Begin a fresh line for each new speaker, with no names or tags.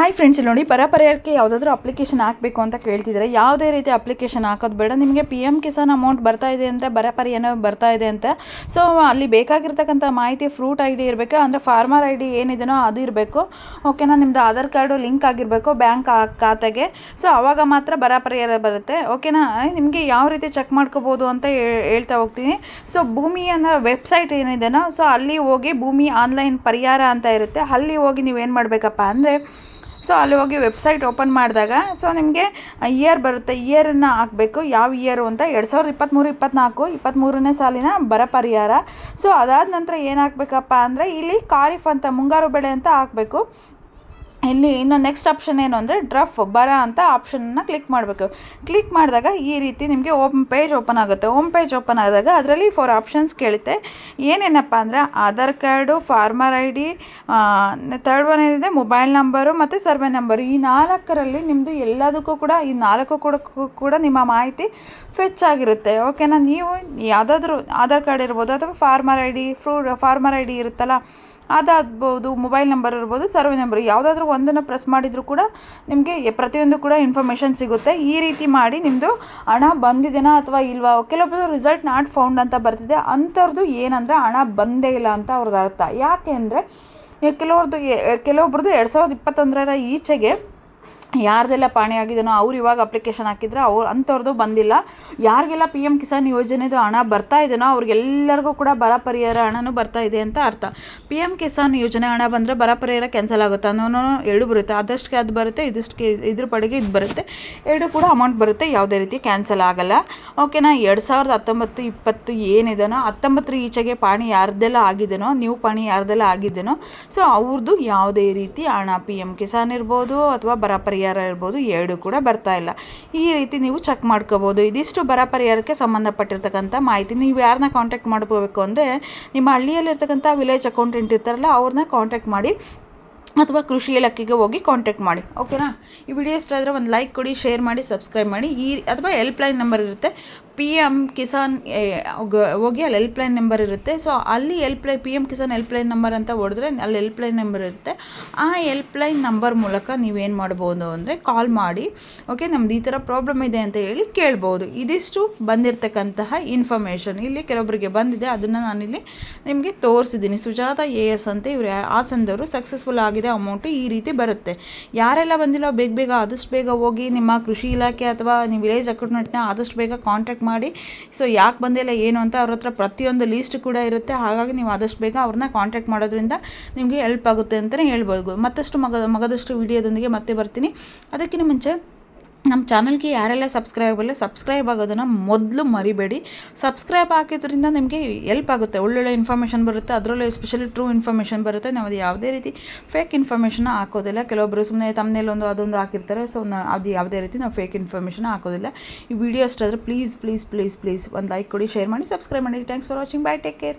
Hi friends ಇಲ್ಲಿ ನೋಡಿ ಬರ ಪರಿಹಾರಕ್ಕೆ ಯಾವುದಾದ್ರೂ ಅಪ್ಲಿಕೇಶನ್ ಹಾಕಬೇಕು ಅಂತ ಕೇಳ್ತಿದ್ದಾರೆ ಯಾವುದೇ ರೀತಿ ಅಪ್ಲಿಕೇಶನ್ ಹಾಕೋದು ಬೇಡ. ನಿಮಗೆ ಪಿ ಎಂ ಕಿಸಾನ್ ಅಮೌಂಟ್ ಬರ್ತಾ ಇದೆ ಅಂದರೆ ಬರಪರಿ ಏನೋ ಬರ್ತಾ ಇದೆ ಅಂತ. ಸೊ ಅಲ್ಲಿ ಬೇಕಾಗಿರ್ತಕ್ಕಂಥ ಮಾಹಿತಿ ಫ್ರೂಟ್ ಐ ಡಿ ಇರಬೇಕು, ಅಂದರೆ ಫಾರ್ಮರ್ ಐ ಡಿ ಏನಿದೆಯೋ ಅದು ಇರಬೇಕು. ಓಕೆನಾ ನಿಮ್ಮದು ಆಧಾರ್ ಕಾರ್ಡು ಲಿಂಕ್ ಆಗಿರಬೇಕು ಬ್ಯಾಂಕ್ ಖಾತೆಗೆ. ಸೊ ಆವಾಗ ಮಾತ್ರ ಬರಪರಿಹಾರ ಬರುತ್ತೆ. ಓಕೆನಾ ನಿಮಗೆ ಯಾವ ರೀತಿ ಚೆಕ್ ಮಾಡ್ಕೋಬೋದು ಅಂತ ಹೇಳ್ತಾ ಹೋಗ್ತೀನಿ. ಸೊ ಭೂಮಿ ಅನ್ನೋ ವೆಬ್ಸೈಟ್ ಏನಿದೆನೋ ಸೊ ಅಲ್ಲಿ ಹೋಗಿ ಭೂಮಿ ಆನ್ಲೈನ್ ಪರಿಹಾರ ಅಂತ ಇರುತ್ತೆ. ಅಲ್ಲಿ ಹೋಗಿ ನೀವೇನು ಮಾಡಬೇಕಪ್ಪ ಅಂದರೆ ಸೊ ಅಲ್ಲಿ ಹೋಗಿ ವೆಬ್ಸೈಟ್ ಓಪನ್ ಮಾಡಿದಾಗ, ಸೊ ನಿಮಗೆ ಇಯರ್ ಬರುತ್ತೆ. ಇಯರನ್ನು ಹಾಕಬೇಕು. ಯಾವ ಇಯರು ಅಂತ? ಎರಡು ಸಾವಿರದ ಇಪ್ಪತ್ತ್ಮೂರು ಇಪ್ಪತ್ತ್ನಾಲ್ಕು ಇಪ್ಪತ್ತ್ಮೂರನೇ ಸಾಲಿನ ಬರ ಪರಿಹಾರ. ಸೊ ಅದಾದ ನಂತರ ಏನು ಹಾಕ್ಬೇಕಪ್ಪ ಅಂದರೆ, ಇಲ್ಲಿ ಖಾರಿಫ್ ಅಂತ, ಮುಂಗಾರು ಬೆಳೆ ಅಂತ ಹಾಕಬೇಕು. ಇಲ್ಲಿ ಇನ್ನು ನೆಕ್ಸ್ಟ್ ಆಪ್ಷನ್ ಏನು ಅಂದರೆ ಡ್ರಫ್, ಬರ ಅಂತ ಆಪ್ಷನ್ನ ಕ್ಲಿಕ್ ಮಾಡಬೇಕು. ಕ್ಲಿಕ್ ಮಾಡಿದಾಗ ಈ ರೀತಿ ನಿಮಗೆ ಓಮ್ ಪೇಜ್ ಓಪನ್ ಆಗುತ್ತೆ. ಓಮ್ ಪೇಜ್ ಓಪನ್ ಆದಾಗ ಅದರಲ್ಲಿ ಫೋರ್ ಆಪ್ಷನ್ಸ್ ಕೇಳುತ್ತೆ. ಏನೇನಪ್ಪ ಅಂದರೆ Aadhaar card farmer I D third one ಏನಿದೆ ಮೊಬೈಲ್ ನಂಬರು ಮತ್ತು ಸರ್ವೆ ನಂಬರು ಈ ನಾಲ್ಕರಲ್ಲಿ ನಿಮ್ಮದು ಎಲ್ಲದಕ್ಕೂ ಕೂಡ, ಈ ನಾಲ್ಕು ಕೂಡ ಕೂಡ ನಿಮ್ಮ ಮಾಹಿತಿ ಫೆಚ್ ಆಗಿರುತ್ತೆ. ಓಕೆನಾ ನೀವು ಯಾವುದಾದ್ರೂ ಆಧಾರ್ ಕಾರ್ಡ್ ಇರ್ಬೋದು ಅಥವಾ ಫಾರ್ಮರ್ ಐ ಡಿ ಫ್ರೂ ಫಾರ್ಮರ್ ಐ ಡಿ ಇರುತ್ತಲ್ಲ ಅದಾಗ್ಬೋದು ಮೊಬೈಲ್ ನಂಬರ್ ಇರ್ಬೋದು ಸರ್ವೆ ನಂಬರ್ ಯಾವುದಾದ್ರೂ ಒಂದನ್ನು ಪ್ರೆಸ್ ಮಾಡಿದರೂ ಕೂಡ ನಿಮಗೆ ಪ್ರತಿಯೊಂದು ಕೂಡ ಇನ್ಫಾರ್ಮೇಷನ್ ಸಿಗುತ್ತೆ. ಈ ರೀತಿ ಮಾಡಿ ನಿಮ್ಮದು ಹಣ ಬಂದಿದೆಯಾ ಅಥವಾ ಇಲ್ವಾ? ಕೆಲವೊಬ್ಬರು ರಿಸಲ್ಟ್ ನಾಟ್ ಫೌಂಡ್ ಅಂತ ಬರ್ತಿದೆ. ಅಂಥವ್ರದ್ದು ಏನಂದರೆ ಹಣ ಬಂದೇ ಇಲ್ಲ ಅಂತ ಅವ್ರದ್ದು ಅರ್ಥ. ಯಾಕೆ ಅಂದರೆ ಕೆಲವ್ರದ್ದು ಕೆಲವೊಬ್ರದ್ದು ಎರಡು ಸಾವಿರದ ಇಪ್ಪತ್ತೊಂದರ ಈಚೆಗೆ ಯಾರ್ದೆಲ್ಲ ಪಾಣಿ ಆಗಿದೆನೋ ಅವ್ರು ಇವಾಗ ಅಪ್ಲಿಕೇಶನ್ ಹಾಕಿದ್ರೆ ಅವ್ರು ಅಂಥವ್ರದ್ದು ಬಂದಿಲ್ಲ. ಯಾರಿಗೆಲ್ಲ ಪಿ ಎಂ ಕಿಸಾನ್ ಯೋಜನೆದು ಹಣ ಬರ್ತಾ ಇದೆಯೋ ಅವ್ರಿಗೆಲ್ಲರಿಗೂ ಕೂಡ ಬರ ಪರಿಹಾರ ಹಣನೂ ಬರ್ತಾ ಇದೆ ಅಂತ ಅರ್ಥ. ಪಿ ಎಂ ಕಿಸಾನ್ ಯೋಜನೆ ಹಣ ಬಂದರೆ ಬರ ಪರಿಹಾರ ಕ್ಯಾನ್ಸಲ್ ಆಗುತ್ತೆ. ಅನ್ನೋನು ಎರಡು ಬರುತ್ತೆ. ಅದಷ್ಟಕ್ಕೆ ಅದು ಬರುತ್ತೆ, ಇದಿಷ್ಟಕ್ಕೆ ಇದ್ರ ಪಡೆಗೆ ಇದು ಬರುತ್ತೆ. ಎರಡು ಕೂಡ ಅಮೌಂಟ್ ಬರುತ್ತೆ, ಯಾವುದೇ ರೀತಿ ಕ್ಯಾನ್ಸಲ್ ಆಗಲ್ಲ. ಓಕೆನಾ ಎರಡು ಸಾವಿರದ ಹತ್ತೊಂಬತ್ತು ಇಪ್ಪತ್ತು ಏನಿದೆನೋ, ಹತ್ತೊಂಬತ್ತರ ಈಚೆಗೆ ಪಾಣಿ ಯಾರ್ದೆಲ್ಲ ಆಗಿದೆನೋ, ನೀವು ಪಾಣಿ ಯಾರ್ದೆಲ್ಲ ಆಗಿದೆನೋ, ಸೊ ಅವ್ರದ್ದು ಯಾವುದೇ ರೀತಿ ಹಣ ಪಿ ಎಂ ಕಿಸಾನ್ ಇರ್ಬೋದು ಅಥವಾ ಬರ ಪರಿಹಾರ ಇರ್ಬೋದು, ಎರಡು ಕೂಡ ಬರ್ತಾ ಇಲ್ಲ. ಈ ರೀತಿ ನೀವು ಚೆಕ್ ಮಾಡ್ಕೋಬೋದು. ಇದಿಷ್ಟು ಬರ ಪರಿಹಾರಕ್ಕೆ ಸಂಬಂಧಪಟ್ಟಿರ್ತಕ್ಕಂಥ ಮಾಹಿತಿ. ನೀವು ಯಾರನ್ನ ಕಾಂಟ್ಯಾಕ್ಟ್ ಮಾಡ್ಕೋಬೇಕು ಅಂದರೆ ನಿಮ್ಮ ಹಳ್ಳಿಯಲ್ಲಿರ್ತಕ್ಕಂಥ ವಿಲೇಜ್ ಅಕೌಂಟೆಂಟ್ ಇರ್ತಾರಲ್ಲ, ಅವ್ರನ್ನ ಕಾಂಟ್ಯಾಕ್ಟ್ ಮಾಡಿ ಅಥವಾ ಕೃಷಿ ಇಲಾಖೆಗೆ ಹೋಗಿ ಕಾಂಟ್ಯಾಕ್ಟ್ ಮಾಡಿ. ಓಕೆನಾ ಈ ವಿಡಿಯೋ ಇಷ್ಟ ಆದರೆ ಒಂದು ಲೈಕ್ ಕೊಡಿ ಶೇರ್ ಮಾಡಿ ಸಬ್ಸ್ಕ್ರೈಬ್ ಮಾಡಿ. ಈ ಅಥವಾ ಹೆಲ್ಪ್ಲೈನ್ ನಂಬರ್ ಇರುತ್ತೆ ಪಿ ಎಂ ಕಿಸಾನ್ ಹೋಗ- ಅಲ್ಲಿ ಹೆಲ್ಪ್ಲೈನ್ ನಂಬರ್ ಇರುತ್ತೆ. ಸೊ ಅಲ್ಲಿ helpline P M Kisan helpline number ಅಂತ ಹೊಡೆದ್ರೆ ಅಲ್ಲಿ ಹೆಲ್ಪ್ಲೈನ್ ನಂಬರ್ ಇರುತ್ತೆ. ಆ ಹೆಲ್ಪ್ಲೈನ್ ನಂಬರ್ ಮೂಲಕ ನೀವೇನು ಮಾಡ್ಬೋದು ಅಂದರೆ ಕಾಲ್ ಮಾಡಿ ಓಕೆ ನಮ್ದು ಈ ಥರ ಪ್ರಾಬ್ಲಮ್ ಇದೆ ಅಂತ ಹೇಳಿ ಕೇಳ್ಬೋದು. ಇದಿಷ್ಟು ಬಂದಿರತಕ್ಕಂತಹ ಇನ್ಫಾರ್ಮೇಷನ್ ಇಲ್ಲಿ ಕೆಲವೊಬ್ಬರಿಗೆ ಬಂದಿದೆ, ಅದನ್ನು ನಾನಿಲ್ಲಿ ನಿಮಗೆ ತೋರಿಸಿದ್ದೀನಿ ಸುಜಾತ ಎ ಎಸ್ ಅಂತ ಇವರು ಹಾಸನದವರು ಸಕ್ಸಸ್ಫುಲ್ ಆಗಿದೆ ಅಮೌಂಟು ಈ ರೀತಿ ಬರುತ್ತೆ. ಯಾರೆಲ್ಲ ಬಂದಿಲ್ಲ, ಬೇಗ ಬೇಗ ಆದಷ್ಟು ಬೇಗ ಹೋಗಿ ನಿಮ್ಮ ಕೃಷಿ ಇಲಾಖೆ ಅಥವಾ ನಿಮ್ಮ ವಿಲೇಜ್ ಅಕೌಂಟೆಂಟ್ನ ಆದಷ್ಟು ಬೇಗ ಕಾಂಟ್ಯಾಕ್ಟ್ ಸೊ ಯಾಕೆ ಬಂದಿಲ್ಲ, ಏನು ಅಂತ ಅವ್ರ ಹತ್ರ ಪ್ರತಿಯೊಂದು ಲೀಸ್ಟ್ ಕೂಡ ಇರುತ್ತೆ. ಹಾಗಾಗಿ ನೀವು ಆದಷ್ಟು ಬೇಗ ಅವ್ರನ್ನ ಕಾಂಟ್ಯಾಕ್ಟ್ ಮಾಡೋದ್ರಿಂದ ನಿಮಗೆ ಹೆಲ್ಪ್ ಆಗುತ್ತೆ ಅಂತಲೇ ಹೇಳ್ಬೋದು. ಮತ್ತಷ್ಟು ಮಗ, ಮಗದಷ್ಟು ವಿಡಿಯೋದೊಂದಿಗೆ ಮತ್ತೆ ಬರ್ತೀನಿ. ಅದಕ್ಕಿಂತ ಮುಂಚೆ ನಮ್ಮ ಚಾನಲ್ಗೆ ಯಾರೆಲ್ಲ ಸಬ್ಸ್ಕ್ರೈಬ್ ಇಲ್ಲ, ಸಬ್ಸ್ಕ್ರೈಬ್ ಆಗೋದನ್ನು ಮೊದಲು ಮರಿಬೇಡಿ. ಸಬ್ಸ್ಕ್ರೈಬ್ ಹಾಕಿದ್ರಿಂದ ನಿಮಗೆ ಹೆಲ್ಪ್ ಆಗುತ್ತೆ. ಒಳ್ಳೊಳ್ಳೆ ಇನ್ಫಾರ್ಮೇಷನ್ ಬರುತ್ತೆ. ಅದರಲ್ಲೂ ಎಸ್ಪೆಷಲಿ ಟ್ರೂ ಇನ್ಫಾರ್ಮೇಷನ್ ಬರುತ್ತೆ. ನಾವು ಅದು ಯಾವುದೇ ರೀತಿ ಫೇಕ್ ಇನ್ಫಾರ್ಮೇಷನ್ ಹಾಕೋದಿಲ್ಲ. ಕೆಲವೊಬ್ಬರು ಸುಮ್ಮನೆ ತಮ್ಮನೇಲೊಂದು ಅದೊಂದು ಹಾಕಿರ್ತಾರೆ. ಸೊ ಅದು ಯಾವುದೇ ರೀತಿ ನಾವು ಫೇಕ್ ಇನ್ಫಾರ್ಮೇಷನ್ ಹಾಕೋದಿಲ್ಲ. ಈ ವಿಡಿಯೋ ಅಷ್ಟಾದರೆ ಪ್ಲೀಸ್ ಪ್ಲೀಸ್ ಪ್ಲೀಸ್ ಪ್ಲೀಸ್ ಒಂದು ಲೈಕ್ ಕೊಡಿ ಶೇರ್ ಮಾಡಿ ಸಬ್ಸ್ಕ್ರೈಬ್ ಮಾಡಿ. Thanks for watching bye take care